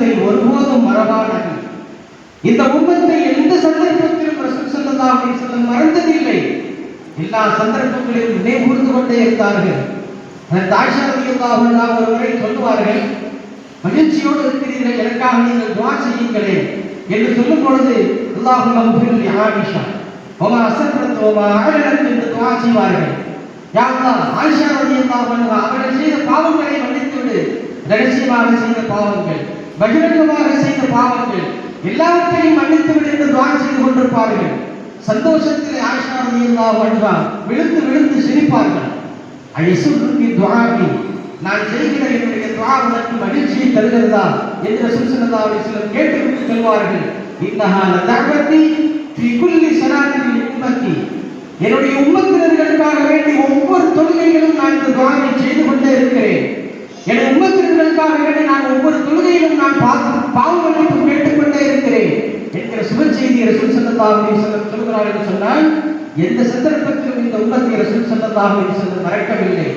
உம்மத்தை ஒருபோதும் மறவானது இந்த உம்மத்தை எந்த சந்தர்ப்பத்திலும் ரசூல் ஸல்லல்லாஹு அலைஹி வஸல்லம் மறந்ததில்லை. எல்லா சந்தர்ப்பங்களிலும் நினைவுகூர்ந்து கொண்டே இருந்தார்கள். அந்த ஆயிஷா ரலியல்லாஹு அன்ஹா ஒருவரை சொல்லுவார்கள் மகிழ்ச்சியோடு இருக்கிறீர்கள் எனக்காக நீங்கள் துஆ செய்யுங்களேன் என்று சொல்லும் பொழுது அல்லாஹு மக்ஃபிர் லி ஆயிஷா ஒமா அசர்ரத் ஒமா என்று துஆ செய்வார்கள். யா அல்லாஹ் ஆயிஷா ரலியல்லாஹு அன்ஹா அவர்கள் செய்த பாவங்களை மன்னித்து விடு ரகசியமாக செய்த பாவங்கள். பகிரங்கமாக செய்த பாவங்கள் எல்லாவற்றையும் மன்னித்து விடு என்று துஆ செய்து கொண்டிருப்பார்கள். சந்தோஷத்தில் ஆயிஷா ரலியல்லாஹு அன்ஹா விழுந்து விழுந்து சிரிப்பார்கள். அயசுருக்கு துவாமி நான் செய்கிற என்னுடைய துஆ உனக்கு மகிழ்ச்சியை தருகிறதா என்று ரசூல் ஸல்லல்லாஹு அலைஹி வஸல்லம் கேட்டுவிட்டு சொல்வார்கள். இன்னஹா லதஅவதி ஃபீ குல்லி ஸலாத்தின் உம்மத்தி. என்னுடைய உம்மத்தினர்களுக்காக வேண்டி ஒவ்வொரு தொழுகையிலும் நான் இந்த துஆவை செய்து கொண்டே இருக்கிறேன். என் உம்மத்தினர்களுக்காக வேண்டி நான் ஒவ்வொரு தொழுகையிலும் நான் பா- பாவ மன்னிப்பு கேட்டுக்கொண்டே இருக்கிறேன். என்கிற சுப செய்தி ரசூல் ஸல்லல்லாஹு அலைஹி சொல்கிறார் என்று சொன்னால் எந்த சந்தர்ப்பத்திலும் இந்த உம்மத்தை ரசூல் ஸல்லல்லாஹு அலைஹி மறக்கவில்லை.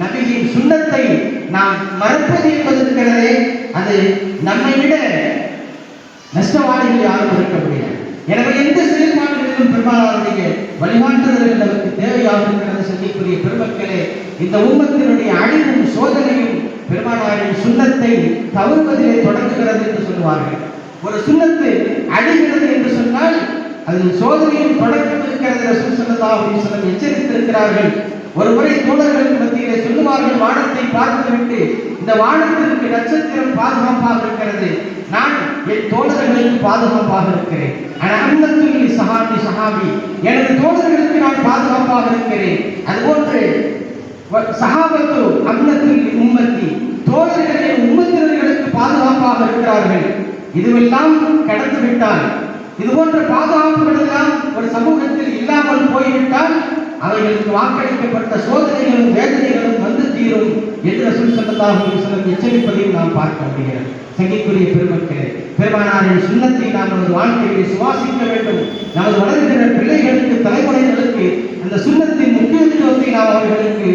நபியின் சுண்ணத்தை நாம் மறப்பது என்பது இருக்கிறதே அது நம்மை விட நஷ்டவாளிகள் யாரும் இருக்க முடியாது. எனவே எந்த செயல்பாடுகளிலும் பெருமானாருடைய வழிகாட்டுதல்கள் நமக்கு தேவையாக இருக்கிறது சந்திக்குரிய பெருமக்களே இந்த உம்மத்தினுடைய அழிவும் சோதனையும் பெருமானாரின் சுண்ணத்தை தவிர்ப்பதிலே தொடங்குகிறது என்று சொல்லுவார்கள். ஒரு சுண்ணத்து அழிகிறது என்று சொன்னால் அது சோதனையும் தொடக்கம் இருக்கிறது ரசூல் சல்லா அலிஸ்லம் எச்சரித்திருக்கிறார்கள். ஒரு முறை தோழர்களுக்கு மத்தியிலே சொல்லுவார்கள் வானத்தை பார்த்துவிட்டு இந்த வானத்திற்கு நட்சத்திரம் பாதுகாப்பாக இருக்கிறது. நான் என் தோழர்களுக்கு பாதுகாப்பாக இருக்கிறேன். ஆனால் சஹாபி சஹாபி எனது தோழர்களுக்கு நான் பாதுகாப்பாக இருக்கிறேன். அதுபோன்று சகாபத்து சஹாபத்து உம்மத்தி. தோழர்களே உம்மத்தினர்களுக்கு பாதுகாப்பாக இருக்கிறார்கள். இதுவெல்லாம் கடந்து விட்டால் இது போன்ற பாதுகாப்புகள் எல்லாம் ஒரு சமூகத்தில் இல்லாமல் போய்விட்டால் அவைகளுக்கு வாக்களிக்கப்பட்ட சோதனைகளும் வேதனைகளும் வந்து தீரும் என்று ரசூல் ஸல்லல்லாஹு எச்சரிப்பதையும் நாம் பார்க்க முடிகிறது. சங்கிக்குரிய பெருமக்களே பெருமானாரின் சுண்ணத்தை நாம் நமது வாழ்க்கையை சுவாசிக்க வேண்டும். நமது வளர்கிற பிள்ளைகளுக்கு தலைமுறைகளுக்கு அந்த சுண்ணத்தின் முக்கியத்துவத்தை நாம் அவர்களுக்கு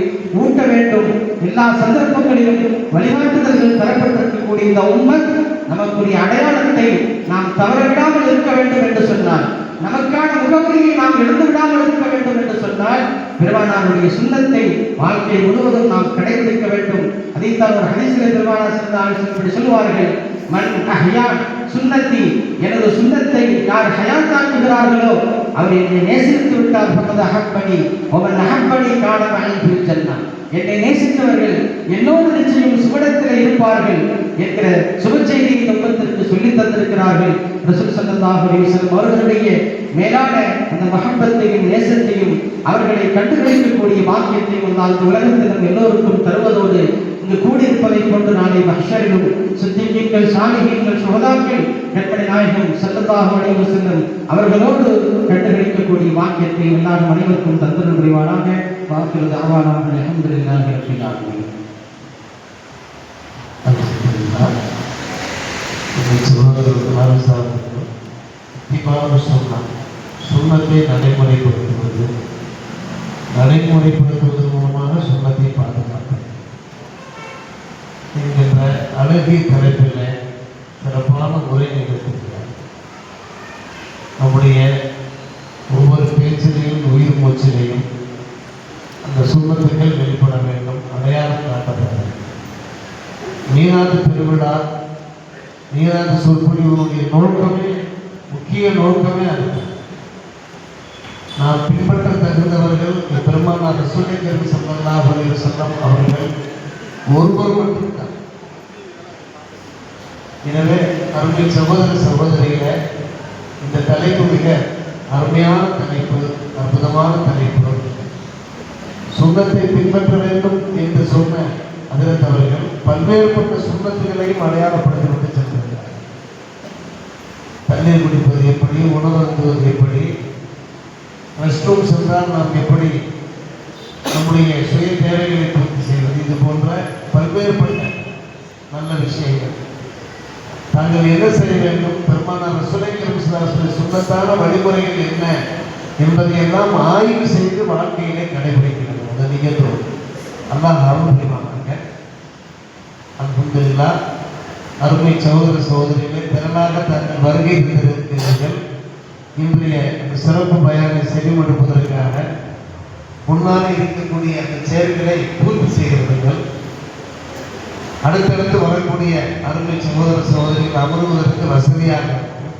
எல்லா சந்தர்ப்பங்களிலும் வழிகாட்டுதல்கள் பெறப்பட்டிருக்கக்கூடிய இந்த உம்மத் நமக்குரிய அடையாளத்தை நாம் தவறவிடாமல் இருக்க வேண்டும் என்று சொன்னார். நமக்கான முகவரியை நாம் எழுந்து விடாமல் இருக்க வேண்டும் என்று சொன்னால் பெருமானாருடைய சுண்ணத்தை வாழ்க்கை முழுவதும் நாம் கடைபிடிக்க வேண்டும். அதைத்தான் ஒரு ஹதீஸிலே பெருமானார் சிறந்த இப்படி சொல்லுவார்கள் மன் அஹ்யா சுன்னத்தி எனது சுன்னத்தை யார் ஹயாத்தாக்குகிறார்களோ அவர் என்னை நேசித்து விட்டார். பக்கத்து அகப்படி அவன் அகப்படி காலம் அழைத்து சென்றான் என்னை நேசித்தவர்கள் என்னோடு நிச்சயம் சுவடத்தில் இருப்பார்கள் என்கிற சுப செய்தியை நோக்கத்திற்கு சொல்லித் தந்திருக்கிறார்கள். ரசூல் ஸல்லல்லாஹு அலைஹி வஸல்லம் அவர்களுடைய மேலான அந்த மகப்பத்தையும் நேசத்தையும் அவர்களை கண்டுகளிக்கக்கூடிய வாக்கியத்தையும் அந்த உலகத்தில் எல்லோருக்கும் தருவதோடு இங்கு கூடியிருப்பதை கொண்டு நாளை மஹ்ஷரிலும் சித்திகீன்கள் சாலிகீன்கள் சுகதாக்கள் கற்பனை நாயகம் ஸல்லல்லாஹு அலைஹி செல்லும் அவர்களோடு கண்டுகளிக்கக்கூடிய வாக்கியத்தை எல்லாரும் அனைவருக்கும் தந்தன புரிவானாக. வாக்கிறது ஆவானாக அல்ஹம்துலில்லாஹி ரப்பில் ஆலமீன். முக்கியமான நடைமுறைப்படுத்துவது நடைமுறைப்படுத்துவதன் மூலமாக சுண்ணத்தை பாதுகாப்பது என்கின்ற அழகிய தலைப்பில் சிறப்பான உரை நிகழ்த்திருக்கிறார் நம்முடைய ஒவ்வொரு பேச்சிலையும் உயிர் மூச்சிலையும் அந்த சுண்ணத்துகள் வெளிப்பட வேண்டும் அடையாளம் காட்டப்பட வேண்டும். நீராட்டு பெருவிழா நீராட்டு சொற்பொழிவுடைய நோக்கமே முக்கிய நோக்கமே அதுதான் நாம் பின்பற்ற தகுந்தவர்கள் பெருமானார் ரசூலை கருவி சல்லல்லாஹு அலைஹி வஸல்லம் அவர்கள் ஒருவர் மட்டும் எனவே அருமை சகோதர சகோதரிகளை இந்த தலைப்பு மிக அருமையான தலைப்பு அற்புதமான தலைப்பு. சுண்ணத்தை பின்பற்ற வேண்டும் என்று சொன்ன அதிரத் அவர்கள் பல்வேறுபட்ட சுண்ணத்துகளையும் அடையாளப்படுத்திவிட்டு சென்றிருக்கிறார் தண்ணீர் குடிப்பது எப்படி உணவருந்துவது எப்படி ரெஸ்ட் ரூம் சென்றால் நாம் எப்படி நம்முடைய சுய தேவைகளை பூர்த்தி செய்வது இது போன்ற பல்வேறுபட்ட நல்ல விஷயங்கள். தாங்கள் என்ன செய்ய வேண்டும்? பெருமானார் ரசூலைக்கரும் சுண்ணத்தான வழிமுறைகள் என்ன? என்பதை எல்லாம் ஆய்வு செய்து வாழ்க்கையிலே கடைபிடிக்கிறது. அந்த நிகழ்வு அல்லாஹ் அருள் புரிவாங்க அருமை சகோதர சகோதரிகளே திறனாக தங்கள் வருகை தந்திருக்கிறீர்கள். இன்றைய அந்த சிறப்பு பயனை செவிமடுப்பதற்காக முன்னாலே இருக்கக்கூடிய அந்த செயல்களை அடுத்தடுத்து வரக்கூடிய அருமை சகோதர சகோதரிகள் அமருவதற்கு வசதியாக இருக்கும்.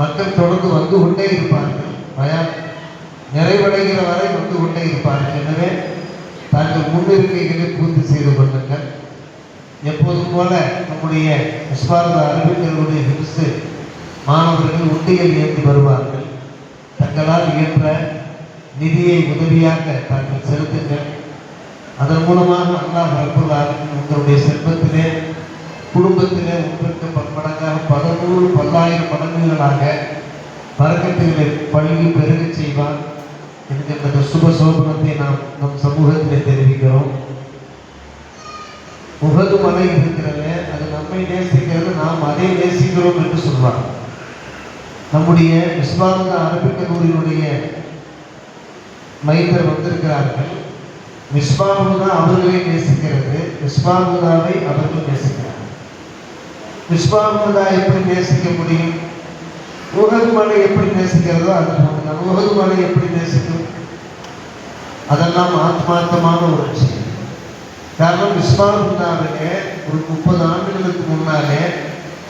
மக்கள் தொடர்ந்து வந்து கொண்டே இருப்பார்கள். நிறைவடைகிற வரை வந்து கொண்டே இருப்பார்கள். எனவே தங்கள் முன்னிருக்கைகளை பூர்த்தி செய்து கொள்ளுங்கள். எப்போதும் போல நம்முடைய விஸ்வாரத அறிவிகளுடைய விருசு மாணவர்கள் உண்டியல் ஏற்றி வருவார்கள். தங்களால் இயன்ற நிதியை உதவியாக தாங்கள் செலுத்துங்கள். அதன் மூலமாக அல்லாஹ் ரப்புல் உங்களுடைய செல்வத்திலே குடும்பத்திலே உங்களுக்கு பன்மடங்காக பதினூறு பல்லாயிரம் மடங்குகளாக பறக்கத்திலே பள்ளி பெருக செய்வார் என்கின்ற சுப சோபனத்தை நாம் நம் சமூகத்திலே தெரிவிக்கிறோம். உகது மலை இருக்கிறது அது நம்மை நேசிக்கிறது நாம் அதை நேசிக்கிறோம் என்று சொல்வார். நம்முடைய விஸ்வானந்த அரபிக் கல்லூரியினுடைய மைந்தர் வந்திருக்கிறார்கள். விஸ்வாமுதா அவர்களை நேசிக்கிறது விஸ்வாமுதாவை அவர்கள் நேசிக்கிறார் விஸ்வாமுதா எப்படி நேசிக்க முடியும்? உகது மலை எப்படி நேசிக்கிறதோ அது போன்றுதான் உகது மலை எப்படி நேசிக்கும்? அதெல்லாம் ஆத்மார்த்தமான ஒரு விஷயம். காரணம் விஸ்வாமுதாவிலே ஒரு முப்பது ஆண்டுகளுக்கு முன்னாலே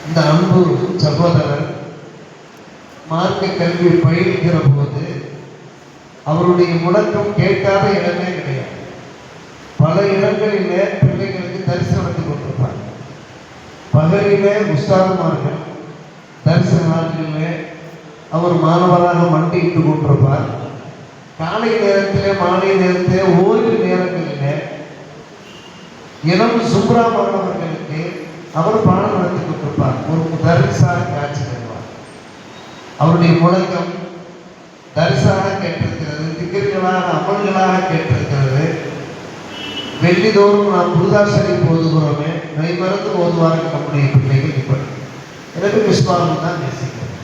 இந்த அன்பு சகோதரர் மார்க்க கல்வி பயிலுகிற போது அவருடைய முழக்கம் கேட்காத இடமே கிடையாது. பல இடங்களிலே பிள்ளைகளுக்கு தரிசனத்தை கொண்டிருப்பாங்க பகலிலே உஸ்தாதுமார்கள் தரிசன நாட்களிலே அவர் மாணவராக மண்டியிட்டு கொண்டிருப்பார். காலை நேரத்திலே மாலை நேரத்திலே ஓய்வு நேரங்களிலே இளம் சுப்ரா மாணவர்களுக்கு அவர் பாடம் நடத்தி கொண்டிருப்பார் ஒரு தரிசான காட்சி தருவார். அவருடைய முழக்கம் தரிசாக கேட்டிருக்கிறது திக்கர்களாக அமல்களாக கேட்டிருக்கிறது. வெள்ளிதோறும் நாம் புதுதாசனை ஓதுகிறோமே மெய்மறந்து ஓதுவார்கள் நம்முடைய பிள்ளைகள் இப்படி. எனக்கு விஸ்வாமி தான் நேசிக்கிறேன்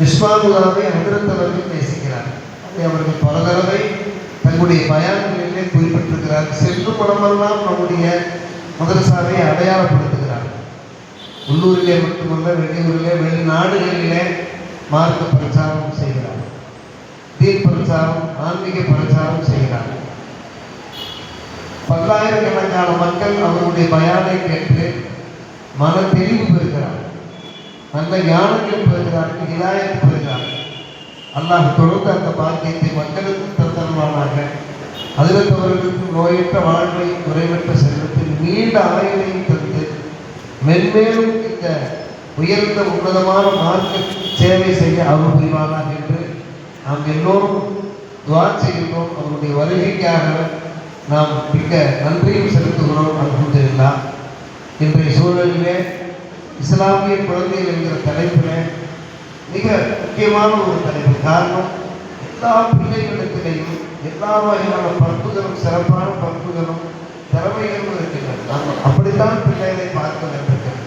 விஸ்வாமுதாவை அமிர்தவர்கள் நேசிக்கிறார். அதை அவர்கள் பல தடவை தங்களுடைய பயான்களிலே குறிப்பிட்டிருக்கிறார். செல்லும் இடமெல்லாம் நம்முடைய மதரசாவை அடையாளப்படுத்துகிறார். உள்ளூரிலே மட்டுமல்ல வெளியூரிலே வெளிநாடுகளிலே மார்க்க பிரச்சாரம் செய்கிறார். தீர் பிரச்சாரம் ஆன்மீக பிரச்சாரம் செய்கிறார். பல்லாயிரக்கணக்கான மக்கள் அவருடைய பயானை கேட்டு மன தெளிவு பெறுகிறார். நல்ல ஞானங்கள் பெறுகிறார்கள் இதாயத்து பெறுகிறார்கள் அல்லாஹ் தொடர்ந்து அந்த பாக்கியத்தை மக்களுக்கு தந்தருவானாக அதிலத்தவர்களுக்கு நோயற்ற வாழ்வை குறைவற்ற செல்வத்தில் நீண்ட ஆயுளையும் தந்து மென்மேலும் இந்த உயர்ந்த உன்னதமான மார்க்க சேவை செய்ய அவர் புரிவானாக என்று நாம் எல்லோரும் துவா செய்கின்றோம். அவருடைய வருகைக்காக நாம் மிக நன்றியும் செலுத்துகிறோம் அல்ஹம்துல்லா இன்றைய சூழலிலே இஸ்லாமிய குழந்தைகள் என்கிற தலைப்பிலே மிக முக்கியமான ஒரு தலைப்பு. காரணம் எல்லா பிள்ளைகளுக்கிடையும் எல்லா வகையான பண்புகளும் சிறப்பான பண்புகளும் திறமைகளும் இருக்கின்றன. நாம் அப்படித்தான் பிள்ளைகளை பார்க்க வேண்டியிருக்கிறது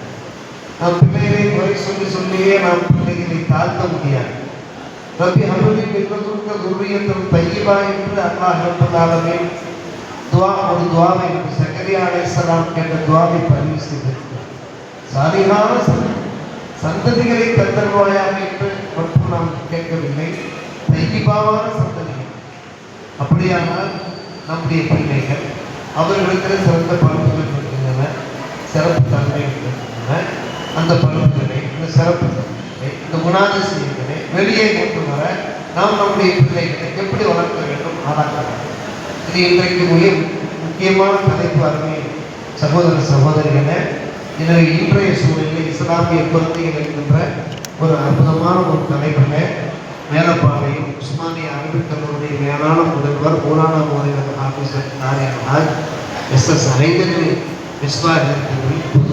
நாம் பிள்ளைகளை குறை சொல்லி சொல்லியே நாம் பிள்ளைகளை தாழ்த்த முடியாது. ரப்பி ஹபலி மின்னதுக்க துர்ரியத்தும் தையிபா என்று அல்லாஹ் ரப்பல் துவா ஒரு துவாவை சக்கரியா அலைஹிஸ்ஸலாம் கேட்ட துவாவை பதிவு செய்திருக்கிறார் சாலிகான சந்ததிகளை தந்தருவாயாக என்று மட்டும் நாம் கேட்கவில்லை. தையிபாவான சந்ததிகள். அப்படியானால் நம்முடைய பிள்ளைகள் அவர்களுக்கு சிறந்த பண்புகள் இருக்கின்றன. சிறப்பு தன்மை இருக்கின்றன. அந்த பண்புகளை இந்த சிறப்பு தன்மைகளை இந்த குணாதிசயங்களை வெளியே கொண்டு வர நாம் நம்முடைய பிள்ளைகளை எப்படி வளர்க்க வேண்டும் ஆளாக்க வேண்டும் இது இன்றைக்கு மிக முக்கியமான தலைப்பு அருமை சகோதர சகோதரிகளே எனவே இன்றைய சூழலில் இஸ்லாமிய குழந்தைகள் என்கின்ற ஒரு அற்புதமான ஒரு தலைப்பில் மேலப்பாளையம் உஸ்மானிய அரபிக் கல்லூரியுடைய மேலான முதல்வர் மூலான முதல்வர் ஆஃபீஸர் நாராயண எஸ் எஸ் ஐதரி விஸ்வாரி புது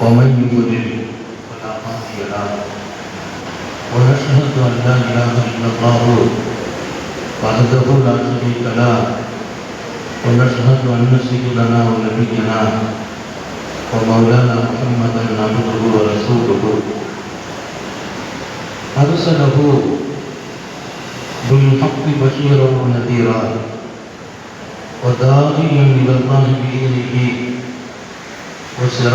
ومن يضلل فلا هادي له ونشهد ان لا اله الا الله وحده لا شريك له ونشهد ان سيدنا ونبينا ومولانا محمدا عبده ورسوله ارسله بالحق بشيرا ونذيرا وداعيا الى الله باذنه وسراجا